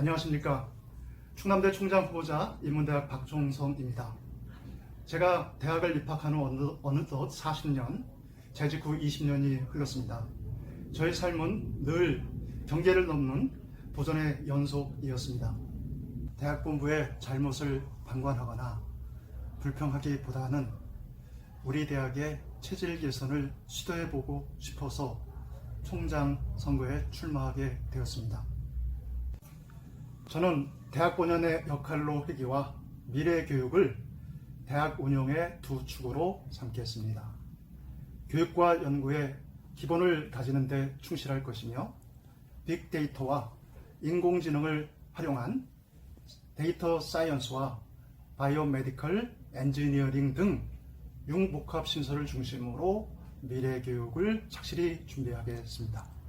안녕하십니까. 충남대 총장 후보자 인문대학 박종성입니다. 제가 대학을 입학한 후 어느, 어느덧 40년, 재직 후 20년이 흘렀습니다. 저의 삶은 늘 경계를 넘는 도전의 연속이었습니다. 대학 본부의 잘못을 방관하거나 불평하기보다는 우리 대학의 체질 개선을 시도해보고 싶어서 총장 선거에 출마하게 되었습니다. 저는 대학 본연의 역할로 회계와 미래 교육을 대학 운영의 두 축으로 삼겠습니다. 교육과 연구의 기본을 다지는 데 충실할 것이며 빅데이터와 인공지능을 활용한 데이터 사이언스와 바이오메디컬 엔지니어링 등 융복합 신설을 중심으로 미래 교육을 착실히 준비하겠습니다.